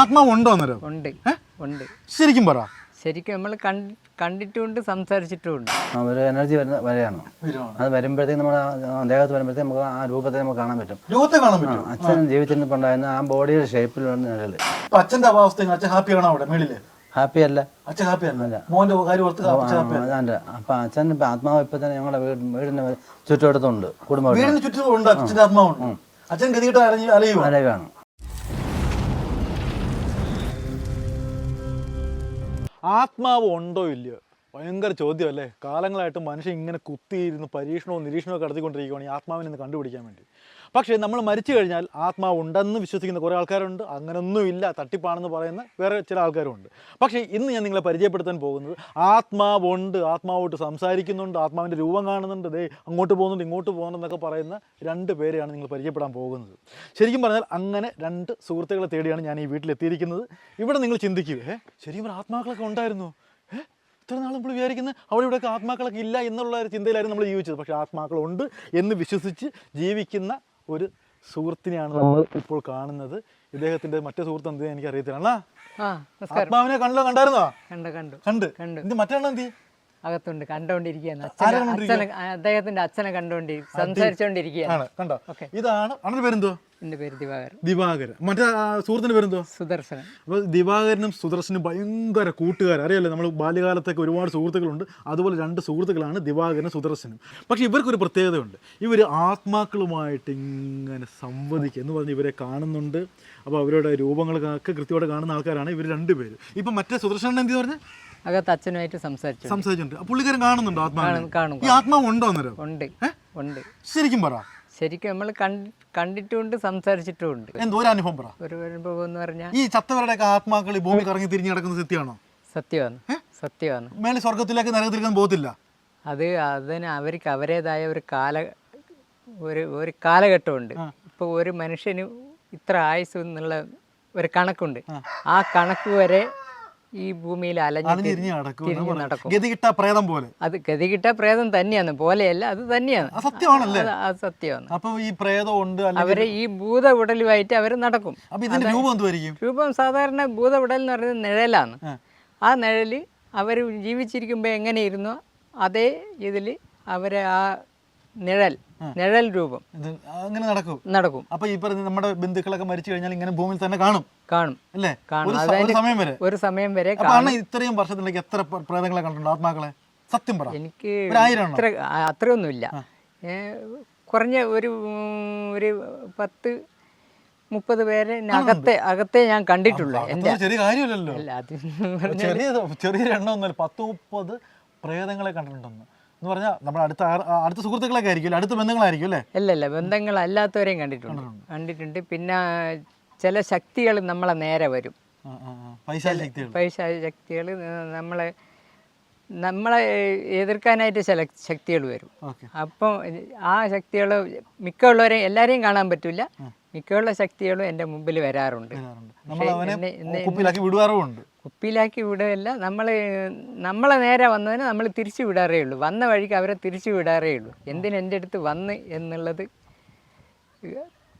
ആത്മാവ് ഉണ്ടോ. അന്നേരം ഉണ്ട്. ഉണ്ട് ശരിക്കും പറ. ശരിക്കും നമ്മൾ കണ്ടിട്ടുണ്ട് സംസാരിച്ചിട്ടുണ്ട് ഒരു എനർജി വരുന്ന വരെയാണ്. അത് വരുമ്പോഴത്തേക്ക് നമ്മൾ ദേഹത്ത് വരുമ്പോഴത്തേക്ക് നമുക്ക് ആ രൂപത്തെ നമുക്ക് കാണാൻ പറ്റും. രൂപത്തെ കാണാൻ പറ്റും. അച്ഛൻ ജീവിച്ചിരുന്നപ്പോണ്ടായിരുന്ന ആ ബോഡിയുടെ ഷേപ്പിലുള്ള നിഴൽ. അപ്പൊ അച്ഛന്റെ അവസ്ഥ അച്ഛൻ ഹാപ്പിയാണോ അവിടെ മേളിൽ? ഹാപ്പി അല്ല. അച്ഛൻ ഹാപ്പി അല്ല. മോന്റെ കാര്യം. അപ്പൊ അച്ഛൻ ഇപ്പൊ ആത്മാവ് ഇപ്പൊ തന്നെ ഞങ്ങളുടെ വീട് വീടിന്റെ ചുറ്റുവട്ടത്തുണ്ട് കുടുംബം വീട് വീടിന് ചുറ്റും ഉണ്ട് അച്ഛന്റെ ആത്മാവുണ്ട്. അച്ഛൻ ഗതിയിട്ട് അലഞ്ഞു ആത്മാവ് ഉണ്ടോ ഇല്ലയോ? ഭയങ്കര ചോദ്യമല്ലേ? കാലങ്ങളായിട്ട് മനുഷ്യൻ ഇങ്ങനെ കുത്തിയിരുന്ന് പരീക്ഷണവും നിരീക്ഷണവും ഒക്കെ നടത്തിക്കൊണ്ടിരിക്കുകയാണ് ഈ ആത്മാവിനെ കണ്ടുപിടിക്കാൻ വേണ്ടി. പക്ഷേ നമ്മൾ മരിച്ചു കഴിഞ്ഞാൽ ആത്മാവ് ഉണ്ടെന്ന് വിശ്വസിക്കുന്ന കുറേ ആൾക്കാരുണ്ട്. അങ്ങനൊന്നുമില്ല തട്ടിപ്പാണെന്ന് പറയുന്ന വേറെ ചില ആൾക്കാരുണ്ട് പക്ഷേ ഇന്ന് ഞാൻ നിങ്ങളെ പരിചയപ്പെടുത്താൻ പോകുന്നത് ആത്മാവുണ്ട് ആത്മാവോട്ട് സംസാരിക്കുന്നുണ്ട്. ആത്മാവിന്റെ രൂപം കാണുന്നുണ്ട്. ദേ അങ്ങോട്ട് പോകുന്നുണ്ട് ഇങ്ങോട്ട് പോകുന്നുണ്ടെന്നൊക്കെ പറയുന്ന രണ്ട് പേരെയാണ് നിങ്ങൾ പരിചയപ്പെടാൻ പോകുന്നത്. ശരിക്കും പറഞ്ഞാൽ അങ്ങനെ രണ്ട് സുഹൃത്തുക്കളെ തേടിയാണ് ഞാൻ ഈ വീട്ടിലെത്തിയിരിക്കുന്നത് ഇവിടെ നിങ്ങൾ ചിന്തിക്കുക ഏ ശരിക്കും പറഞ്ഞാൽ ആത്മാക്കളൊക്കെ ഉണ്ടായിരുന്നു? ഇത്ര നാൾ നമ്മൾ വിചാരിക്കുന്നത് അവിടെ ഇവിടെയൊക്കെ ആത്മാക്കളൊക്കെ ഇല്ല എന്നുള്ള ഒരു ചിന്തയിലായിരുന്നു നമ്മൾ ജീവിച്ചത്. പക്ഷേ ആത്മാക്കളുണ്ട് എന്ന് വിശ്വസിച്ച് ജീവിക്കുന്ന ഒരു സുഹൃത്തിനെയാണ് നമ്മൾ ഇപ്പോൾ കാണുന്നത്. ഇദ്ദേഹത്തിന്റെ മറ്റേ സുഹൃത്ത് എന്ത് എനിക്ക് അറിയത്തില്ല അണ്ണാ ആത്മാവിനെ കണ്ടോ കണ്ടായിരുന്നോ? കണ്ടു കണ്ടു. കണ്ട്. മറ്റേ അണ്ണ എന്ത് അകത്തുണ്ട് കണ്ടോണ്ടിരിക്കുകയാണ്. അച്ഛനെ അദ്ദേഹത്തിന്റെ അച്ഛനെ കണ്ടോണ്ടിരിക്കും സംസാരിച്ചോണ്ടിരിക്കുകയാണ്. കണ്ടോ. ഇതാണ് അണ്ണന്റെ പേരെന്തോ എന്റെ പേര് ദിവാകരൻ. ദിവാകരൻ. മറ്റേ സുഹൃത്തിന്റെ പേരെന്തോ സുദർശനൻ. അപ്പോൾ ദിവാകരനും സുദർശനും ഭയങ്കര കൂട്ടുകാർ അറിയാലോ നമ്മൾ ബാല്യകാലത്തൊക്കെ ഒരുപാട് സുഹൃത്തുക്കളുണ്ട്. അതുപോലെ രണ്ട് സുഹൃത്തുക്കളാണ് ദിവാകരനും സുദർശനും. പക്ഷേ ഇവർക്കൊരു പ്രത്യേകതയുണ്ട്. ഇവർ ആത്മാക്കളുമായിട്ട് ഇങ്ങനെ സംവദിക്കുക എന്ന് പറഞ്ഞ് ഇവരെ കാണുന്നുണ്ട്. അപ്പോൾ അവരുടെ രൂപങ്ങളൊക്കെ കൃത്യമായിട്ട് കാണുന്ന ആൾക്കാരാണ് ഇവർ രണ്ടുപേര്. ഇപ്പം മറ്റേ സുദർശനൻ എന്ത് പറഞ്ഞ്? അകത്ത് അച്ഛനുമായിട്ട് സംസാരിച്ചു. സംസാരിച്ചിട്ടുണ്ട്. പുള്ളിക്കാരൻ കാണുന്നുണ്ടോ ആത്മാവിനെ? കാണും ഈ ആത്മാവ് ഉണ്ടോ അന്നേരം ഉണ്ട് ഉണ്ട്. ശരിക്കും പറ. ശരിക്കും നമ്മൾ കണ്ടിട്ടുണ്ട് സംസാരിച്ചിട്ടുണ്ട് എന്തോ ഒരു അനുഭവം പറ. ഒരു അനുഭവം എന്ന് പറഞ്ഞാൽ ഈ ചത്തവരുടെ ആത്മാക്കൾ ഈ ഭൂമി കറങ്ങി തിരിഞ്ഞു കിടക്കുന്ന സത്യമാണോ? സത്യമാണ് സത്യമാണ്. മേലെ സ്വർഗത്തിലേക്ക് നരകത്തിലേക്കും പോകത്തില്ല? അത് അതിന് അവർക്ക് അവരേതായ ഒരു കാല ഒരു ഒരു കാലഘട്ടമുണ്ട്. ഇപ്പോൾ ഒരു മനുഷ്യന് ഇത്ര ആയുസ് എന്നുള്ള ഒരു കണക്കുണ്ട്. ആ കണക്ക് വരെ ഈ ഭൂമിയിൽ അലഞ്ഞ് തിരിഞ്ഞ് തിരിഞ്ഞ് നടക്കും. ഗതികിട്ട പ്രേതം പോലെ. അത് ഗതികിട്ട പ്രേതം തന്നെയാണ്. പോലെയല്ല അത് തന്നെയാണ്. സത്യമാണല്ലേ? അത് സത്യമാണ്. അപ്പൊ ഈ പ്രേതം ഉണ്ട് അവർ ഈ ഭൂത ഉടലുമായിട്ട് അവർ നടക്കും രൂപം രൂപം സാധാരണ ഭൂത ഉടൽ എന്ന് പറയുന്നത് നിഴലാണ്. ആ. നിഴൽ അവർ ജീവിച്ചിരിക്കുമ്പോൾ എങ്ങനെ ഇരുന്നോ അതേ ഇതിൽ അവരെ ആ നിഴൽ നിഴൽ രൂപം. അങ്ങനെ നടക്കും. നടക്കും. അപ്പൊ ഈ പറഞ്ഞ നമ്മുടെ ബന്ധുക്കളൊക്കെ മരിച്ചു കഴിഞ്ഞാൽ ഇങ്ങനെ ഭൂമിയിൽ തന്നെ കാണും. കാണും. അല്ലേ? സമയം വരെ. ഒരു സമയം വരെ ഇത്രയും വർഷത്തിലേക്ക് എത്ര പ്ര- പ്രേതങ്ങളെ കണ്ടിട്ടുണ്ട് ആത്മാക്കളെ? സത്യം പറ. എനിക്ക് അത്രയൊന്നും അത്രയൊന്നുമില്ല. കുറഞ്ഞ ഒരു ഒരു പത്ത് മുപ്പത് പേരെ അകത്തെ അകത്തെ ഞാൻ കണ്ടിട്ടുള്ളൂ. ചെറിയ കാര്യമല്ലല്ലോ. ചെറിയ ചെറിയൊരു എണ്ണം ഒന്നുമല്ല. പത്ത് മുപ്പത് പ്രേതങ്ങളെ കണ്ടിട്ടുണ്ടെന്ന്. എന്ന് പറഞ്ഞാൽ നമ്മുടെ അടുത്ത അടുത്ത സുഹൃത്തുക്കളൊക്കെ ആയിരിക്കും അടുത്ത ബന്ധങ്ങളായിരിക്കും അല്ലേ? അല്ല അല്ല ബന്ധങ്ങളല്ലാത്തവരെയും കണ്ടിട്ടുണ്ട്. കണ്ടിട്ടുണ്ട്. പിന്നെ ചില ശക്തികൾ നമ്മളെ നേരെ വരും. പൈശാചിക ശക്തികൾ. നമ്മളെ നമ്മളെ എതിർക്കാനായിട്ട് ചില ശക്തികൾ വരും. അപ്പം ആ ശക്തികൾ മിക്കുള്ളവരെ എല്ലാവരെയും കാണാൻ പറ്റില്ല. മിക്കുള്ള ശക്തികളും എന്റെ മുമ്പിൽ വരാറുണ്ട്. കുപ്പിയിലാക്കി വിടുകയല്ല. നമ്മൾ നമ്മളെ നേരെ വന്നതിന് നമ്മൾ തിരിച്ചു വിടാറേ ഉള്ളൂ. വന്ന വഴിക്ക് അവരെ തിരിച്ചു വിടാറേ ഉള്ളൂ. എന്തിനെന്റെ അടുത്ത് വന്ന് എന്നുള്ളത്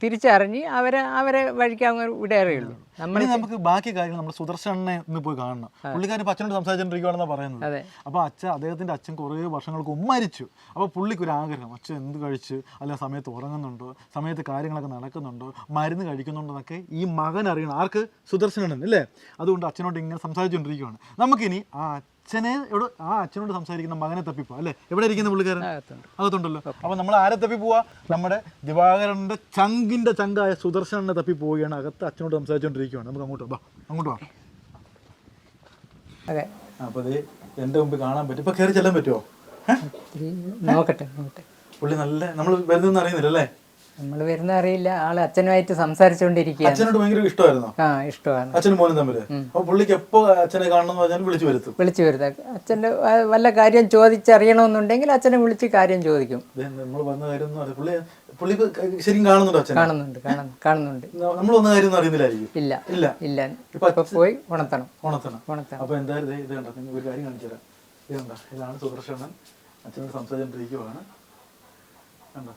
തിരിച്ചറിഞ്ഞ് അവരെ അവരെ വഴിക്ക് അങ്ങ് വിടാറേ ഉള്ളൂ നമ്മൾ നമുക്ക് ബാക്കി കാര്യങ്ങൾ നമ്മൾ സുദർശനെ ഒന്ന് പോയി കാണണം. പുള്ളിക്കാരൻ ഇപ്പൊ അച്ഛനോട് സംസാരിച്ചോണ്ടിരിക്കുകയാണെന്നാ പറയുന്നത്. അതെ. അപ്പൊ അച്ഛൻ അദ്ദേഹത്തിന്റെ അച്ഛൻ കുറേ വർഷങ്ങൾക്ക് ഉമ്മരിച്ചു മരിച്ചു. അപ്പൊ പുള്ളിക്ക് ഒരു ആഗ്രഹം. അച്ഛൻ എന്ത് കഴിച്ച്? അല്ല സമയത്ത് ഉറങ്ങുന്നുണ്ടോ? സമയത്ത് കാര്യങ്ങളൊക്കെ നടക്കുന്നുണ്ടോ? മരുന്ന് കഴിക്കുന്നുണ്ടോ എന്നൊക്കെ ഈ മകൻ അറിയണം. ആർക്ക്? സുദർശനൻ അല്ലേ അതുകൊണ്ട് അച്ഛനോട് ഇങ്ങനെ സംസാരിച്ചുകൊണ്ടിരിക്കുകയാണ് നമുക്കിനി ആ അച്ഛനെ എവിടെ? ആ അച്ഛനോട് സംസാരിക്കുന്ന മകനെ തപ്പിപ്പോ അല്ലെ? എവിടെ ഇരിക്കുന്ന പുള്ളിക്കാരൻ? അകത്തുണ്ട്. അകത്തുണ്ടല്ലോ. അപ്പൊ നമ്മൾ ആരെ തപ്പി പോവാ നമ്മുടെ ദിവാകരന്റെ ചങ്കിന്റെ ചങ്കായ സുദർശനെ തപ്പി പോവുകയാണ് അകത്ത് അച്ഛനോട് സംസാരിച്ചുകൊണ്ടിരിക്കുകയാണ് നമുക്ക് അങ്ങോട്ട് വാ അങ്ങോട്ട് വാ. അതെ. അപ്പൊ എന്റെ മുമ്പ് കാണാൻ പറ്റും. ഇപ്പൊ കയറി ചെല്ലാൻ പറ്റുമോ ഇത്തിരി നോക്കട്ടെ നോക്കട്ടെ. പുള്ളി നല്ല നമ്മൾ വരുന്നൊന്നും അറിയുന്നില്ല അല്ലേ നമ്മൾ വരുന്ന അറിയില്ല. ആൾ അച്ഛനുമായിട്ട് സംസാരിച്ചുകൊണ്ടിരിക്കുകയാണ് അച്ഛനോട് ഭയങ്കര ഇഷ്ടമായിരുന്നു? ആ ഇഷ്ടമാണ്. അച്ഛനും മോനും തമ്മിൽ. അപ്പൊ പുള്ളിക്ക് എപ്പോ അച്ഛനെ കാണണമെന്ന് പറഞ്ഞാൽ വിളിച്ചു വരുത്തും. വിളിച്ചു വരുത്താ. അച്ഛന്റെ വല്ല കാര്യം ചോദിച്ചറിയണമെന്നുണ്ടെങ്കിൽ അച്ഛനെ വിളിച്ച് കാര്യം ചോദിക്കും. നമ്മൾ വന്ന കാര്യം ഒന്നും പുള്ളി പുള്ളി ശരിക്കും കാണുന്നുണ്ടോ അച്ഛൻ കാണുന്നുണ്ട് കാണുന്നുണ്ട്. നമ്മൾ വന്ന കാര്യം അറിയുന്നില്ലായിരിക്കും. ഇല്ല ഇല്ല. ഇല്ല. ഇപ്പൊ പോയി ഉണർത്തണം. ഓണത്തണം ഉണർത്തണം. അപ്പൊ എന്തായാലും ഇത് കണ്ടോ? നിങ്ങൾക്ക് ഒരു കാര്യം കാണിച്ചു തരാം. ഇത് ഇതാണ് സുദർശനൻ. അച്ഛനോട് സംസാരിച്ചുകൊണ്ടിരിക്കുവാണ് കണ്ടോ?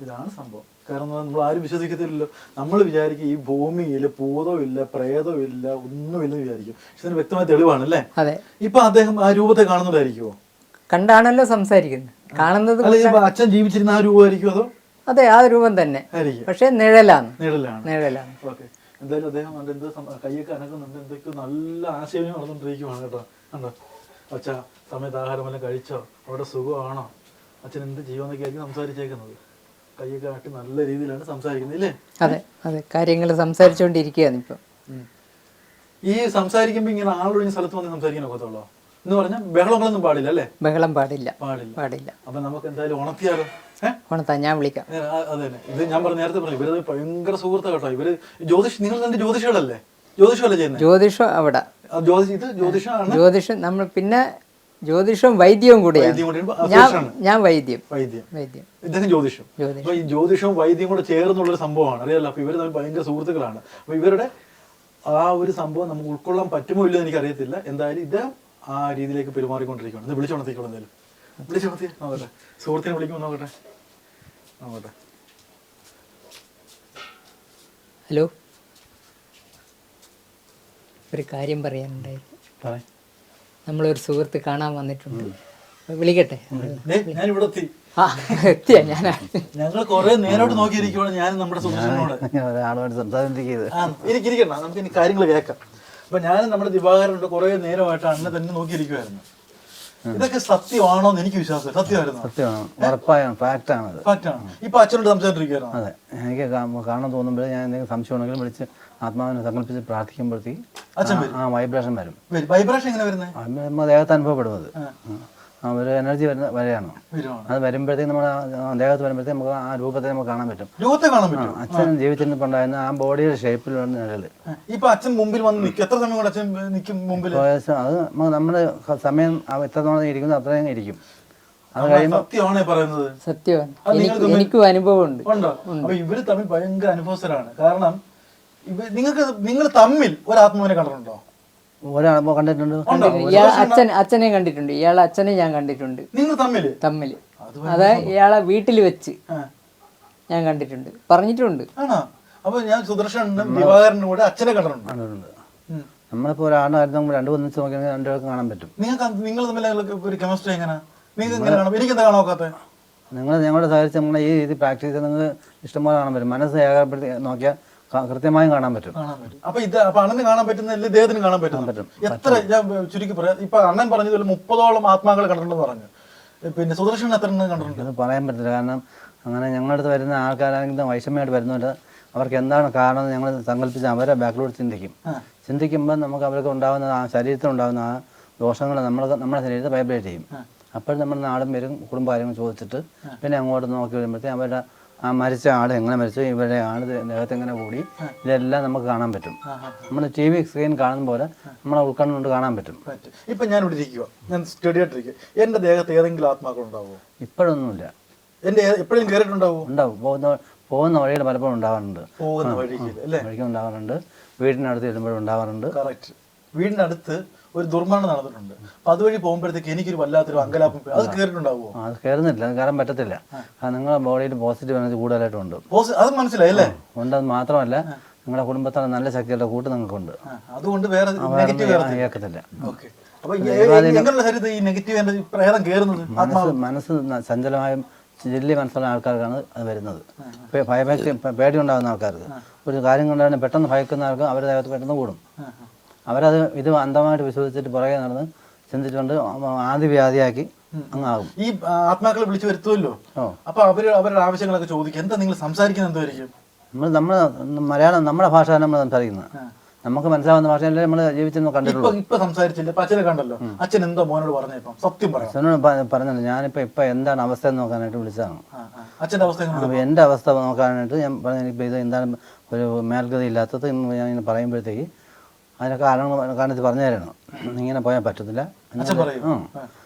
ഇതാണ് സംഭവം. കാരണം നമ്മൾ ആരും വിശ്വസിക്കത്തില്ലല്ലോ. നമ്മൾ വിചാരിക്കും ഈ ഭൂമിയിൽ ഭൂതമില്ല പ്രേതമില്ല ഒന്നുമില്ലെന്ന് വിചാരിക്കും. പക്ഷെ ഇതിന് വ്യക്തമായ തെളിവാണ് അല്ലേ അതെ. ഇപ്പൊ അദ്ദേഹം ആ രൂപത്തെ കാണുന്നതായിരിക്കുമോ കണ്ടാണല്ലോ സംസാരിക്കുന്നത്. കാണുന്നത് അച്ഛൻ ജീവിച്ചിരുന്ന ആ രൂപമായിരിക്കും അതോ? അതെ ആ രൂപം തന്നെ. പക്ഷെ നിഴലാണ്. നിഴലാണ്. നിഴലാണ്. ഓക്കെ. എന്തായാലും അദ്ദേഹം എന്ത് കൈയൊക്കെ അനക്കുന്നുണ്ട്. എന്തൊക്കെയോ നല്ല ആശയം നടന്നുകൊണ്ടിരിക്കുവാണ് കേട്ടോ. കണ്ടോ? അച്ഛ സമയത്ത് ആഹാരമെല്ലാം കഴിച്ചോ? അവിടെ സുഖമാണോ? അച്ഛൻ എന്ത് ജീവനൊക്കെ ആയിരിക്കും സംസാരിച്ചേക്കുന്നത്. കൈയൊക്കെ ആട്ടി നല്ല രീതിയിലാണ് സംസാരിക്കുന്നത് ഇല്ലേ? അതെ അതെ. കാര്യങ്ങൾ സംസാരിച്ചുകൊണ്ടിരിക്കുകയാണ് ഇപ്പം. ഈ സംസാരിക്കുമ്പോൾ ഇങ്ങനെ ആളൊഴിഞ്ഞ സ്ഥലത്ത് വന്ന് സംസാരിക്കാൻ ഒക്കത്തുള്ളൂ? എന്ന് പറഞ്ഞാൽ ബഹളങ്ങളൊന്നും പാടില്ല അല്ലേ? ബഹളം പാടില്ല. പാടില്ല. പാടില്ല. അപ്പൊ നമുക്ക് എന്തായാലും ഉണർത്തിയാലോ? ഏഹ് ഞാൻ വിളിക്കാം. അത് തന്നെ. ഇത് ഞാൻ പറഞ്ഞ നേരത്തെ പറഞ്ഞു ഇവർ ഭയങ്കര സുഹൃത്ത കേട്ടോ. ഇവർ ജ്യോതിഷ് നിങ്ങൾ രണ്ട് ജ്യോതിഷികളല്ലേ? ജ്യോതിഷമല്ലേ ചെയ്യുന്നത് ജ്യോതിഷം അവിടെ? ജ്യോതിഷ് ഇത് ജ്യോതിഷമാണ് ജ്യോതിഷം നമ്മൾ പിന്നെ ജ്യോതിഷവും വൈദ്യവും കൂടിയാണ്. ഞാൻ വൈദ്യം. വൈദ്യം. വൈദ്യം. ഇദ്ദേഹം ജ്യോതിഷം. ജ്യോതിഷം. അപ്പൊ ഈ ജ്യോതിഷവും വൈദ്യം കൂടെ ചേർന്നുള്ളൊരു സംഭവമാണ്. അറിയാലോ? അപ്പൊ ഇവർ തമ്മിൽ ഭയങ്കര സുഹൃത്തുക്കളാണ്. അപ്പൊ ഇവരുടെ ആ ഒരു സംഭവം നമുക്ക് ഉൾക്കൊള്ളാൻ പറ്റുമോ ഇല്ലെന്ന് എനിക്ക് അറിയത്തില്ല എന്തായാലും ഇദ്ദേഹം ആ രീതിയിലേക്ക് പെരുമാറിക്കൊണ്ടിരിക്കുകയാണ്. ഇത് വിളിച്ചുണർത്തിക്കോളൂ എന്തായാലും. വിളിച്ചുണർത്തി നോക്കട്ടെ. സുഹൃത്തിനെ വിളിക്കുമ്പോൾ നോക്കട്ടെ. നോക്കട്ടെ. ഹലോ. ഒരു കാര്യം പറയാനുണ്ടായിരുന്നു. പറയ്. നമ്മളൊരു സുഹൃത്ത് കാണാൻ വന്നിട്ടുണ്ട്. വിളിക്കട്ടെ? ഞാൻ ആ എത്തിയ? ഞാൻ ഞങ്ങൾ കുറെ നേരോട്ട് നോക്കിയിരിക്കുവാണ് ഞാൻ നമ്മുടെ സുഹൃത്തിനോട്. ഒരാളുമായിട്ട് സംസാരിക്കുന്നത് ആ എനിക്ക് ഇരിക്കണ്ട. നമുക്ക് ഇനി കാര്യങ്ങൾ കേൾക്കാം. അപ്പൊ ഞാനും നമ്മുടെ ദിവാകരനോട് കുറെ നേരമായിട്ട് അന്നെ തന്നെ നോക്കിയിരിക്കുവായിരുന്നു. ഇതൊക്കെ സത്യമാണോ എന്ന് എനിക്ക് വിശ്വാസം സത്യമായിരുന്നു. സത്യമാണ്. ഉറപ്പായാണ് ഫാക്റ്റാണത്. ഫാക്റ്റാണ്. ഇപ്പൊ അച്ഛനോട് സംസാരിച്ചിരിക്കുകയാണ് അതെ. എനിക്ക് കാണാൻ തോന്നുമ്പോൾ ഞാൻ എന്തെങ്കിലും സംശയം ഉണ്ടെങ്കിലും വിളിച്ച് ആത്മാവിനെ സങ്കല്പിച്ച് പ്രാർത്ഥിക്കുമ്പോഴത്തേക്ക് ആ- വൈബ്രേഷൻ വരും. വൈബ്രേഷൻ എങ്ങനെ വരുന്നത് ദേഹത്ത് അനുഭവപ്പെടുന്നത് ഒരു എനർജി വരുന്ന വരെയാണ്. അത് വരുമ്പോഴത്തേക്ക് നമ്മൾ ആ ദേഹത്ത് വരുമ്പോഴത്തേക്ക് നമുക്ക് ആ രൂപത്തെ നമുക്ക് കാണാൻ പറ്റും. രൂപത്തെ കാണാൻ പറ്റും. അച്ഛൻ ജീവിച്ചിരുന്നപ്പോണ്ടായിരുന്ന ആ ബോഡിയുടെ ഷേപ്പിലുള്ള നിഴൽ. ഇപ്പൊ അച്ഛൻ മുമ്പിൽ വന്ന് നിൽക്കും. എത്ര സമയം കൊണ്ട് അച്ഛൻ നിൽക്കും മുമ്പിൽ അത് നമ്മുടെ സമയം എത്ര തവണ ഇരിക്കുന്നു അത്രയും ഇരിക്കും. അത് കഴിയുമ്പോൾ പറയുന്നത്. സത്യമാണ്. എനിക്ക് എനിക്കും അനുഭവമുണ്ട്. ഉണ്ടോ? അപ്പൊ ഇവർ തമ്മിൽ ഭയങ്കര അനുഭവസ്ഥരാണ്. കാരണം ഇവ നിങ്ങൾക്ക് നിങ്ങൾ തമ്മിൽ ഒരു ആത്മാവിനെ കണ്ടിട്ടുണ്ടോ? ഒരാൾ കണ്ടിട്ടുണ്ട്? ഇയാൾ അച്ഛൻ അച്ഛനെ കണ്ടിട്ടുണ്ട്. ഇയാളെ അച്ഛനെ ഞാൻ കണ്ടിട്ടുണ്ട്. നിങ്ങൾ തമ്മിൽ തമ്മിൽ അത് ഇയാളെ വീട്ടിൽ വെച്ച് ഞാൻ കണ്ടിട്ടുണ്ട്. പറഞ്ഞിട്ടുണ്ട്. നമ്മളിപ്പോ അപ്പൊ ഞാൻ സുദർശനും ദിവാകരനും കൂടെ അച്ഛനെ കണ്ടിട്ടുണ്ട്. നമ്മളിപ്പോൾ ഒരാളായിരുന്നു നമ്മൾ രണ്ടു ഒന്നിച്ച് നോക്കിയാൽ രണ്ടുപേർക്ക് കാണാൻ പറ്റും. നിങ്ങൾക്ക് നിങ്ങൾ തമ്മിൽ ഒരു കെമിസ്ട്രി എങ്ങനെ? നിങ്ങൾക്ക് എങ്ങനെ കാണാം എനിക്ക് എന്താ കാണാൻ നിങ്ങൾ ഞങ്ങളുടെ സഹകരിച്ച് നമ്മളെ ഈ രീതി പ്രാക്ടീസ് ചെയ്ത് നിങ്ങൾക്ക് ഇഷ്ടംപോലെ കാണാൻ പറ്റും. മനസ്സ് ഏകാഗ്രപ്പെടുത്തി നോക്കിയാൽ കൃത്യമായും കാണാൻ പറ്റും. അപ്പൊ ഇത് അപ്പൊ അണ്ണന് കാണാൻ പറ്റുന്ന ഇദ്ദേഹത്തിന് കാണാൻ പറ്റും. പറ്റും. എത്ര ഞാൻ ചുരുക്കി പറയാം. ഇപ്പൊ അണ്ണൻ പറഞ്ഞത് മുപ്പതോളം ആത്മാക്കളെ കണ്ടിട്ടുണ്ടെന്ന് പറഞ്ഞു. പിന്നെ സുദർശൻ എത്ര കണ്ടിട്ടുണ്ട്? പറയാൻ പറ്റില്ല. കാരണം അങ്ങനെ ഞങ്ങളുടെ അടുത്ത് വരുന്ന ആൾക്കാരാണെങ്കിലും വൈഷമ്യമായിട്ട് വരുന്നുണ്ട്. അവർക്ക് എന്താണ് കാരണം ഞങ്ങൾ സങ്കല്പിച്ച് അവരെ ബാക്കിലോട്ട് ചിന്തിക്കും. ചിന്തിക്കുമ്പോൾ നമുക്ക് അവർക്ക് ഉണ്ടാകുന്ന ആ ശരീരത്തിൽ ഉണ്ടാകുന്ന ആ ദോഷങ്ങൾ നമ്മൾ നമ്മുടെ ശരീരത്തെ വൈബ്രേറ്റ് ചെയ്യും. അപ്പോഴും നമ്മൾ നാടും വരും കുടുംബകാര്യങ്ങൾ ചോദിച്ചിട്ട് പിന്നെ അങ്ങോട്ട് നോക്കി വരുമ്പോഴത്തേക്കും അവരുടെ ആ മരിച്ച ആൾ എങ്ങനെ മരിച്ചു ഇവരുടെ ആൾ ദേഹത്ത് എങ്ങനെ കൂടി ഇതെല്ലാം നമുക്ക് കാണാൻ പറ്റും. നമ്മൾ ടി വി സ്ക്രീൻ കാണുന്ന പോലെ നമ്മളെ ഉൾക്കണ്ണുകൊണ്ട് കാണാൻ പറ്റും. ഇപ്പൊ ഞാൻ ഇവിടെ ഇരിക്കുക ഞാൻ സ്റ്റഡി ആയിട്ടിരിക്കുക എന്റെ ദേഹത്ത് ഏതെങ്കിലും ആത്മാക്കൾ ഉണ്ടാവുമോ ഇപ്പോഴൊന്നുമില്ല. എന്റെ എപ്പോഴും കയറിയിട്ടുണ്ടാവും ഉണ്ടാവും. പോകുന്ന പോകുന്ന വഴിയിൽ പലപ്പോഴും ഉണ്ടാവാറുണ്ട്. പോകുന്ന വഴിക്ക് ഉണ്ടാവാറുണ്ട്. വീടിനടുത്ത് ചെല്ലുമ്പോഴും ഉണ്ടാവാറുണ്ട്. കറക്റ്റ് വീടിനടുത്ത് അടുത്ത് ഒരു ദുർമരണം നടന്നിട്ടുണ്ട്. അപ്പൊ അതുവഴി പോകുമ്പോഴത്തേക്ക് എനിക്കൊരു വല്ലാത്തൊരു അങ്കലാപ്പം അത് കയറിട്ടുണ്ടാവുമോ അത് കയറുന്നില്ല അത് കയറാൻ പറ്റത്തില്ല. കാരണം നിങ്ങളുടെ ബോഡിയിൽ പോസിറ്റീവ് എനർജി കൂടുതലായിട്ടുണ്ട്. അത് മനസ്സിലായി അല്ലേ? ഉണ്ട് അത് മാത്രമല്ല നിങ്ങളുടെ കുടുംബത്തിലെ നല്ല ശക്തിയുള്ള കൂട്ട് നിങ്ങൾക്കുണ്ട്. അതുകൊണ്ട് വേറെ കേൾക്കത്തില്ല. മനസ്സ് സഞ്ചലമായ ജില്ലി മനസ്സുള്ള ആൾക്കാർക്കാണ് അത് വരുന്നത്. ഭയഭക്തി പേടി ഉണ്ടാകുന്ന ആൾക്കാർക്ക്. ഒരു കാര്യം കൊണ്ടാണ് പെട്ടെന്ന് ഭയക്കുന്ന ആൾക്ക് അവരുടെ ദേഹത്ത് പെട്ടെന്ന് കൂടും. അവരത് ഇത് അന്ധമായിട്ട് വിശ്വസിച്ചിട്ട് പുറകെ നടന്ന് ചിന്തിച്ചുകൊണ്ട് ആദ്യ വ്യാധിയാക്കി അങ്ങാകും. ഈ ആത്മാക്കളെ വിളിച്ചു വരുത്തുമല്ലോ അപ്പൊ അവർ അവരുടെ ആവശ്യങ്ങളൊക്കെ ചോദിക്കും. എന്താ നിങ്ങൾ സംസാരിക്കുന്നത് എന്തായിരിക്കും? നമ്മൾ നമ്മൾ മലയാളം നമ്മുടെ ഭാഷ നമ്മൾ സംസാരിക്കുന്നത്. നമുക്ക് മനസ്സിലാവുന്ന ഭാഷയല്ലേ നമ്മൾ ജീവിച്ചെന്ന് കണ്ടിട്ടുള്ളൂ. ഇപ്പൊ സംസാരിച്ചില്ല. അച്ഛനെ കണ്ടല്ലോ. അച്ഛൻ എന്തോ മോനോട് പറഞ്ഞപ്പം സത്യം പറഞ്ഞു അച്ഛനോട് പറഞ്ഞത് ഞാനിപ്പോ ഇപ്പൊ എന്താണ് അവസ്ഥ എന്ന് നോക്കാനായിട്ട് വിളിച്ചതാണ്. അച്ഛന്റെ അവസ്ഥ എന്റെ അവസ്ഥ നോക്കാനായിട്ട് ഞാൻ പറഞ്ഞു ഇപ്പോൾ ഇത് എന്താണ് ഒരു മേൽഗതി ഇല്ലാത്തത് ഞാൻ ഇങ്ങനെ പറയുമ്പോഴത്തേക്ക് അതിന് കാരണം കാരണത്തിൽ പറഞ്ഞു തരണം ഇങ്ങനെ പോയാൻ പറ്റത്തില്ല. അപ്പൊ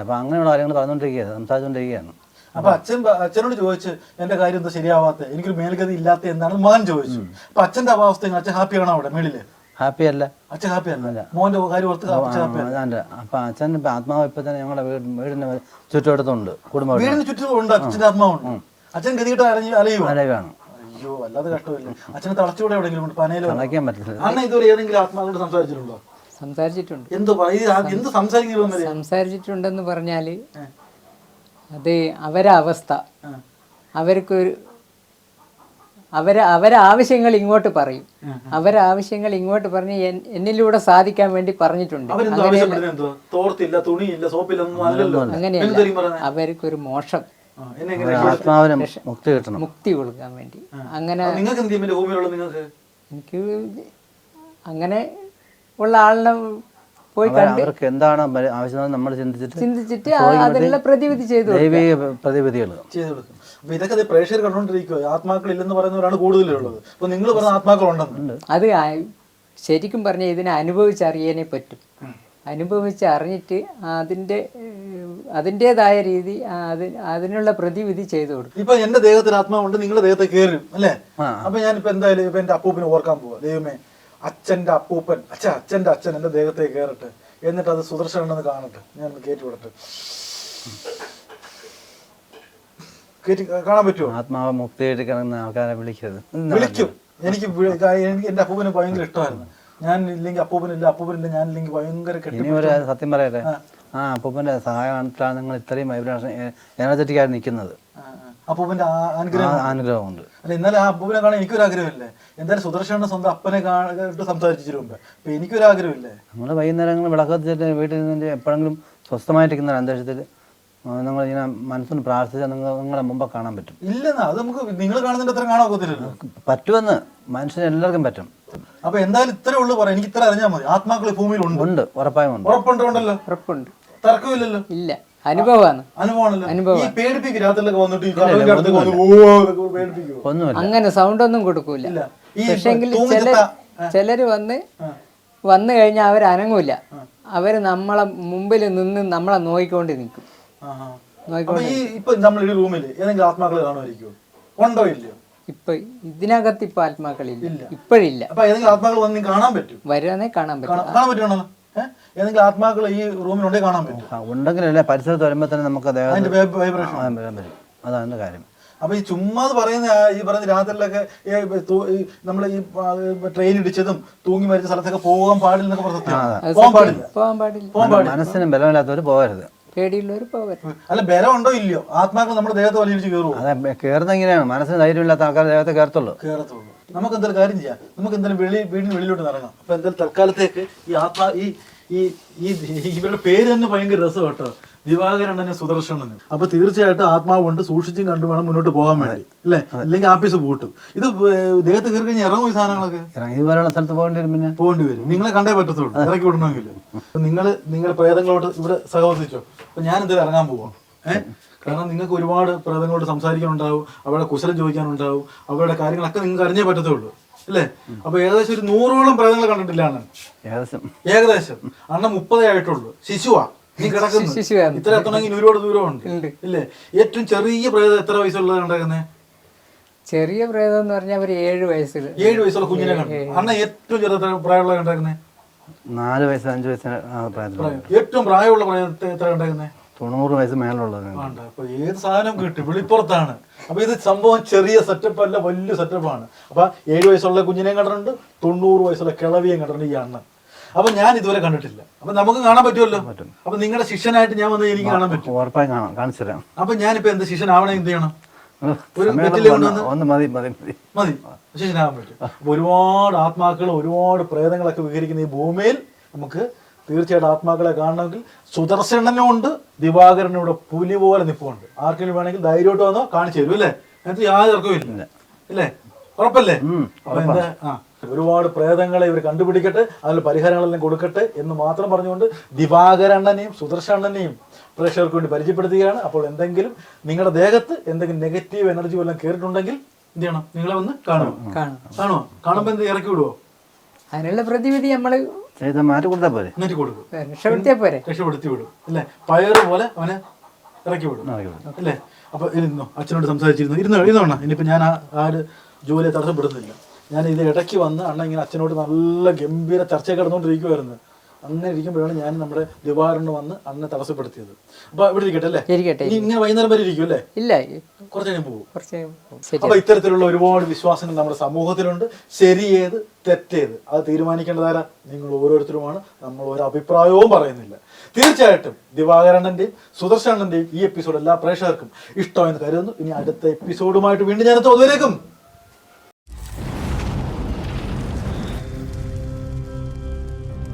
അപ്പോൾ അങ്ങനെയുള്ള കാര്യങ്ങൾ പറഞ്ഞുകൊണ്ടിരിക്കുകയാണ് സംസാരിച്ചുകൊണ്ടിരിക്കുകയാണ്. അപ്പൊ അച്ഛൻ അച്ഛനോട് ചോദിച്ച് എന്റെ കാര്യം എന്താ ശരിയാവാത്ത? എനിക്കൊരു മേൽഗതി ഇല്ലാത്ത എന്താണെന്ന് മകൻ ചോദിച്ചു. അപ്പൊ അച്ഛന്റെ അവസ്ഥ അച്ഛൻ ഹാപ്പി ഹാപ്പിയാണോ അവിടെ മേളിൽ? ഹാപ്പി അല്ല. അച്ഛൻ ഹാപ്പി അല്ല. മോന്റെ കാര്യം ഓർത്ത് അപ്പം അച്ഛൻ ഇപ്പം ആത്മാവ് ഇപ്പൊ തന്നെ ഞങ്ങളുടെ വീടിന്റെ ചുറ്റുവട്ടത്തുണ്ട് കുടുംബം വീടിന് ചുറ്റും ഉണ്ട് അച്ഛന്റെ ആത്മാവുണ്ട്. അച്ഛൻ അലയുവാണ്. അലയുവാണ്. അയ്യോ വല്ലാതെ കഷ്ടമില്ല? അച്ഛനെ തളച്ചുകൂടെ എവിടെയെങ്കിലും പനയിലോ? തളയ്ക്കാൻ പറ്റില്ല അണ്ണ ഇതുവരെ ഏതെങ്കിലും ആത്മാക്കളോട് സംസാരിച്ചിട്ടുണ്ടോ? സംസാരിച്ചിട്ടുണ്ട്. എന്ത് എന്ത് സംസാരിക്കുന്നത് സംസാരിച്ചിട്ടുണ്ടെന്ന് പറഞ്ഞാൽ അത് അവരെ അവസ്ഥ. അവർക്കൊരു അവരെ അവരെ ആവശ്യങ്ങൾ ഇങ്ങോട്ട് പറയും. അവരെ ആവശ്യങ്ങൾ ഇങ്ങോട്ട് പറഞ്ഞ് എന്നിലൂടെ സാധിക്കാൻ വേണ്ടി പറഞ്ഞിട്ടുണ്ട്. തോർത്തില്ല തുണിയില്ല സോപ്പില്ല അങ്ങനെയല്ല. അവർക്കൊരു മോശം. ആത്മാവിന് മുക്തി കിട്ടണം. മുക്തി കൊടുക്കാൻ വേണ്ടി. അങ്ങനെ നിങ്ങൾക്ക് എന്ത് ഭൂമിയിലുള്ള നിങ്ങൾക്ക്? എനിക്ക് അങ്ങനെ ഉള്ള ആളിനെ പോയി അവർ- അവർക്ക് എന്താണ് ആവശ്യം നമ്മൾ ചിന്തിച്ചിട്ട് ചിന്തിച്ചിട്ട് അതിനുള്ള പ്രതിവിധി ചെയ്തു. ദൈവിക പ്രതിവിധികൾ. ചെയ്തു കൊടുക്കും. അപ്പൊ ഇതൊക്കെ പ്രേക്ഷകർ കണ്ടുകൊണ്ടിരിക്കുക ആത്മാക്കൾ ഇല്ലെന്ന് പറയുന്നവരാണ് കൂടുതലുള്ളത്. അപ്പൊ നിങ്ങൾ പറഞ്ഞ ആത്മാക്കൾ ഉണ്ടെന്ന് അത് ശരിക്കും പറഞ്ഞാൽ ഇതിനെ അനുഭവിച്ചറിയാനേ പറ്റും. അനുഭവിച്ച് അറിഞ്ഞിട്ട് അതിന്റെ ഏഹ്, അതിന്റെതായ രീതി അതിനുള്ള പ്രതിവിധി ചെയ്തു കൊടുക്കും. ഇപ്പൊ എന്റെ ദേഹത്തിന് ആത്മാവുണ്ട് നിങ്ങളുടെ ദേഹത്തെ കയറും അല്ലേ. അപ്പൊ ഞാനിപ്പോ എന്തായാലും ഇപ്പൊ എന്റെ അപ്പൂപ്പിനെ ഓർക്കാൻ പോവാ. ദൈവമേ അച്ഛന്റെ അപ്പൂപ്പൻ അച്ഛ അച്ഛന്റെ അച്ഛൻ എന്റെ ദേഹത്തെ കയറട്ടെ. എന്നിട്ട് അത് സുദർശനെന്ന് കാണട്ടെ. ഞാൻ കയറ്റി വിടട്ടെ. കാണാൻ പറ്റുമോ ആത്മാവ് മുക്തിയായിട്ട് കിടക്കുന്ന ആൾക്കാരെ വിളിക്കരുത്. വിളിക്കും എനിക്ക് എനിക്ക് എന്റെ അപ്പൂപ്പനെ ഭയങ്കര ഇഷ്ടമായിരുന്നു. ഞാൻ ഇല്ലെങ്കിൽ അപ്പൂപ്പനില്ല അപ്പൂപ്പനില്ല ഞാൻ ഇല്ലെങ്കിൽ ഭയങ്കര സത്യം പറയട്ടെ? ആ അപ്പൂപ്പന്റെ സഹായത്തിലാണ് നിങ്ങൾ ഇത്രയും വൈബ്രേഷൻ എനർജറ്റിക് ആയി നിൽക്കുന്നത്. അപ്പൂപ്പന്റെ അനുഗ്രഹം അനുഗ്രഹമുണ്ട്. അല്ല ഇന്നലെ ആ അപ്പൂപ്പനെ കാണാൻ എനിക്കൊരു ആഗ്രഹമില്ലേ? എന്തായാലും സുദർശന സ്വന്തം അപ്പനെ കാണിട്ട് സംസാരിച്ചിട്ട് മുമ്പ്. അപ്പൊ എനിക്കൊരു ആഗ്രഹമില്ലേ? നമ്മൾ വൈകുന്നേരങ്ങൾ വിളക്കത്തിട്ട് വീട്ടിൽ നിന്ന് എപ്പോഴെങ്കിലും സ്വസ്ഥമായിട്ടിരിക്കുന്ന അന്തരീക്ഷത്തിൽ നിങ്ങൾ ഇങ്ങനെ മനസ്സിന് പ്രാർത്ഥിച്ചാൽ നിങ്ങൾ നിങ്ങളെ മുമ്പ് കാണാൻ പറ്റും. ഇല്ലെന്നാ അത് നമുക്ക് നിങ്ങൾ കാണുന്നതിന്റെ അത്ര കാണാൻ ഒക്കത്തില്ലല്ലോ. പറ്റുമെന്ന് മനുഷ്യന് എല്ലാവർക്കും പറ്റും. അപ്പൊ എന്തായാലും ഇത്രേ ഉള്ളൂ പറയാം എനിക്ക് ഇത്ര അറിഞ്ഞാൽ മതി. ആത്മാക്കൾ ഭൂമിയിൽ ഉണ്ട്. ഉണ്ട് ഉറപ്പായും ഉണ്ട്. ഉറപ്പുണ്ടല്ലോ ഉറപ്പുണ്ട്. തർക്കമില്ലല്ലോ. ഇല്ല. അനുഭവമാണ് അനുഭവമാണ്. ഈ പേടിപ്പിക്കും രാത്രിയിലൊക്കെ വന്നിട്ട് അങ്ങനെ സൗണ്ടൊന്നും കൊടുക്കൂല. ഇല്ല. ഈ പക്ഷെങ്കിൽ ചില ചിലര് വന്ന് വന്നു കഴിഞ്ഞാൽ അവർ അനങ്ങൂല അവർ നമ്മളെ മുമ്പിൽ നിന്ന് നമ്മളെ നോയിക്കൊണ്ട് നിൽക്കും. ഇപ്പൊ റൂമിൽ ഏതെങ്കിലും ആത്മാക്കൾ ഉണ്ടോ ഇല്ലയോ? ഇപ്പൊ ഇതിനകത്ത് ഇപ്പൊ ആത്മാക്കളില്ല. ഇപ്പോഴില്ല. ആത്മാക്കൾ കാണാൻ പറ്റും? വരുവാനേ കാണാൻ പറ്റും കാണാൻ കാണാൻ പറ്റുവാണോ ഏഹ് ഏതെങ്കിലും ആത്മാക്കൾ ഈ റൂമിലുണ്ടെങ്കിൽ കാണാൻ പറ്റും. ഉണ്ടെങ്കിലല്ലേ പരിസരത്ത് വരുമ്പോൾ തന്നെ നമുക്ക് അതിന്റെ വൈബ്രേഷൻ അതാണ് കാര്യം. അപ്പൊ ഈ ചുമ്മാ പറയുന്ന ഈ പറഞ്ഞ രാത്രിയിലൊക്കെ നമ്മൾ ഈ ട്രെയിൻ ഇടിച്ചതും തൂങ്ങി മരിച്ച സ്ഥലത്തൊക്കെ പോകാൻ പാടില്ലെന്നൊക്കെ പറഞ്ഞ സത്യം. പോകാൻ പാടില്ല. പോകാൻ പാടില്ല. പോകാൻ പാടില്ല. മനസ്സിന് ബലമില്ലാത്തവർ പോകരുത്. പേടിയുള്ളവർ പോകരുത്. അല്ല ബലം ഉണ്ടോ ഇല്ലയോ? ആത്മാക്കൾ നമ്മുടെ ദേഹത്ത് വലിയിടിച്ച് കയറും അതെ കയറുന്ന എങ്ങനെയാണ് മനസ്സിന് ധൈര്യമില്ലാത്ത ആൾക്കാർ ദേഹത്തെ കയറത്തുള്ളൂ. കയറത്തുള്ളൂ. നമുക്ക് എന്തായാലും കാര്യം ചെയ്യാം. നമുക്ക് എന്തായാലും വെളി വീടിന് വെളിയിലോട്ട് ഇറങ്ങാം അപ്പൊ എന്തായാലും തൽക്കാലത്തേക്ക് ഈ ആത്മാ ഈ ഈ ഈ ഇവരുടെ പേര് തന്നെ ഭയങ്കര രസം കേട്ടോ. ദിവാകരണ്ണന് സുദർശനന് അപ്പൊ തീർച്ചയായിട്ടും ആത്മാവ് കൊണ്ട് സൂക്ഷിച്ചും കണ്ടു വേണം മുന്നോട്ട് പോകാൻ വേണ്ടി. അല്ലേ? അല്ലെങ്കിൽ ആഫീസ് പൂട്ടും. ഇത് ദേഹത്ത് കയറി കഴിഞ്ഞാൽ ഇറങ്ങും ഈ സാധനങ്ങളൊക്കെ? ഇറങ്ങി ഇതുപോലെയുള്ള സ്ഥലത്ത് പോകേണ്ടി വരും പിന്നെ. പോകേണ്ടി വരും. നിങ്ങളെ കണ്ടേ പറ്റത്തുള്ളൂ. ഇറക്കി വിടണമെങ്കിൽ നിങ്ങൾ നിങ്ങൾ പ്രേതങ്ങളോട് ഇവിടെ സഹവർത്തിച്ചോ അപ്പൊ ഞാൻ എന്തായാലും ഇറങ്ങാൻ പോവാം. ഏഹ് കാരണം നിങ്ങൾക്ക് ഒരുപാട് പ്രേതങ്ങളോട് സംസാരിക്കാനുണ്ടാവും അവരുടെ കുശലം ചോദിക്കാനുണ്ടാവും അവരുടെ കാര്യങ്ങളൊക്കെ നിങ്ങൾക്ക് അറിഞ്ഞേ പറ്റത്തുള്ളൂ. അല്ലേ? അപ്പൊ ഏകദേശം ഒരു നൂറോളം പ്രേതങ്ങൾ കണ്ടിട്ടില്ല അണ്ണൻ? ഏകദേശം. ഏകദേശം. അണ്ണൻ മുപ്പതേ ആയിട്ടുള്ളൂ. ശിശുവാ. നീ കിടക്കുന്നു. ഇത്ര എത്തണമെങ്കിൽ ഒരുപാട് ദൂരമുണ്ട് ഇല്ലേ? ഏറ്റവും ചെറിയ പ്രേതം എത്ര വയസ്സുള്ളത് കണ്ടേക്കുന്നേ? ചെറിയ പ്രേതം എന്ന് പറഞ്ഞാൽ ഒരു ഏഴ് വയസ്സിൽ. ഏഴ് വയസ്സുള്ള കുഞ്ഞിനെ കണ്ടു. അണ്ണൻ ഏറ്റവും ചെറിയ എത്ര പ്രായമുള്ള കണ്ടേക്കുന്നേ? നാല് വയസ്സ് അഞ്ച് ആ പ്രായത്തിൽ ഏറ്റവും പ്രായമുള്ള പ്രേതത്തെ എത്ര കണ്ടേക്കുന്നേ? തൊണ്ണൂറ് വയസ്സ് മേലുള്ളത് വേണ്ട അപ്പൊ ഏത് സാധനം കിട്ടി? വിളിപ്പുറത്താണ്. അപ്പൊ ഇത് സംഭവം ചെറിയ സെറ്റപ്പ് അല്ല വലിയ സെറ്റപ്പ് ആണ്. അപ്പൊ ഏഴ് വയസ്സുള്ള കുഞ്ഞിനെയും കണ്ടിട്ടുണ്ട് തൊണ്ണൂറ് വയസ്സുള്ള കിളവിയും കണ്ടിട്ടുണ്ട് ഈ അണ്ണൻ. അപ്പൊ ഞാൻ ഇതുവരെ കണ്ടിട്ടില്ല. അപ്പൊ നമുക്ക് കാണാൻ പറ്റുമല്ലോ? അപ്പൊ നിങ്ങളുടെ ശിഷ്യനായിട്ട് ഞാൻ വന്ന് എനിക്ക് കാണാൻ പറ്റും. ഉറപ്പായി കാണാം കാണിച്ചു തരാം. അപ്പൊ ഞാനിപ്പോ എന്ത് ശിഷ്യനാവണേ എന്ത് ചെയ്യണം? ഒരു സമയം വെറ്റില ഒന്ന് കൊണ്ടുവന്ന് ഒന്ന് മതി മതി മതി. മതി. ശിഷ്യനാകാൻ പറ്റും. അപ്പൊ ഒരുപാട് ആത്മാക്കൾ ഒരുപാട് പ്രേതങ്ങളൊക്കെ വിഹരിക്കുന്ന ഈ ഭൂമിയിൽ നമുക്ക് തീർച്ചയായിട്ടും ആത്മാക്കളെ കാണണമെങ്കിൽ സുദർശനനുണ്ട് ദിവാകരനും ഇവിടെ പുലി പോലെ നിപ്പുണ്ട്. ആർക്കെങ്കിലും വേണമെങ്കിൽ ധൈര്യമായിട്ട് വന്നോ കാണിച്ചു തരും അല്ലേ? എന്നിട്ട് യാതൊരു തർക്കവും ഇല്ല. അല്ലേ ഉറപ്പല്ലേ? അപ്പൊ എന്താ? ആ ഒരുപാട് പ്രേതങ്ങളെ ഇവർ കണ്ടുപിടിക്കട്ടെ അതിൽ പരിഹാരങ്ങളെല്ലാം കൊടുക്കട്ടെ എന്ന് മാത്രം പറഞ്ഞുകൊണ്ട് ദിവാകരണ്ണനെയും സുദർശണ്ണനെയും പ്രേക്ഷകർക്ക് വേണ്ടി പരിചയപ്പെടുത്തുകയാണ്. അപ്പോൾ എന്തെങ്കിലും നിങ്ങളുടെ ദേഹത്ത് എന്തെങ്കിലും നെഗറ്റീവ് എനർജി വല്ലതും കയറിയിട്ടുണ്ടെങ്കിൽ എന്ത് ചെയ്യണം? നിങ്ങളെ വന്ന് കാണുമോ കാണും കാണുമോ? കാണുമ്പോൾ എന്ത് ഇറക്കി വിടുവോ? അതിനുള്ള പ്രതിവിധി നമ്മൾ ചെയ്ത് മാറ്റി കൊടുത്താൽ പോരെ. എന്നിട്ട് കൊടുക്കും. രക്ഷപ്പെടുത്തിയാൽ പോരെ. രക്ഷപ്പെടുത്തി വിടും. അല്ലേ? പയറ് പോലെ അവനെ ഇറക്കി വിടും. അല്ലേ? അപ്പൊ ഇരുന്നോ അച്ഛനോട് സംസാരിച്ചിരുന്നു. ഇരുന്നോ? ഇരുന്നോണ? ഇനിയിപ്പോ ഞാൻ ആ ആ ഒരു ജോലിയെ തടസ്സപ്പെടുന്നില്ല. ഞാൻ ഇത് ഇടയ്ക്ക് വന്ന് അണ്ണ ഇങ്ങനെ അച്ഛനോട് നല്ല ഗംഭീര ചർച്ച കിടന്നുകൊണ്ടിരിക്കുമായിരുന്നു അങ്ങനെ ഇരിക്കുമ്പോഴാണ് ഞാൻ നമ്മുടെ ദിവാറിന് വന്ന് അന്നെ തടസ്സപ്പെടുത്തിയത്. അപ്പൊ ഇവിടെ ഇരിക്കട്ടെ അല്ലേ ഇരിക്കട്ടെ. ഇങ്ങനെ വൈകുന്നേരം വരെ ഇരിക്കും അല്ലേ? ഇല്ല. കുറച്ച് കഴിഞ്ഞ് പോകും. കുറച്ച് അപ്പൊ ഇത്തരത്തിലുള്ള ഒരുപാട് വിശ്വാസങ്ങൾ നമ്മുടെ സമൂഹത്തിലുണ്ട്. ശരിയേത് തെറ്റേത്. അത് തീരുമാനിക്കേണ്ടതാരാ? നിങ്ങൾ ഓരോരുത്തരുമാണ്. നമ്മൾ ഒരു അഭിപ്രായവും പറയുന്നില്ല. തീർച്ചയായിട്ടും ദിവാകരണന്റെയും സുദർശനന്റെയും ഈ എപ്പിസോഡ് എല്ലാ പ്രേക്ഷകർക്കും ഇഷ്ടമെന്ന് കരുതുന്നു. ഇനി അടുത്ത എപ്പിസോഡുമായിട്ട് വീണ്ടും ഞാൻ തോന്നുവരേക്കും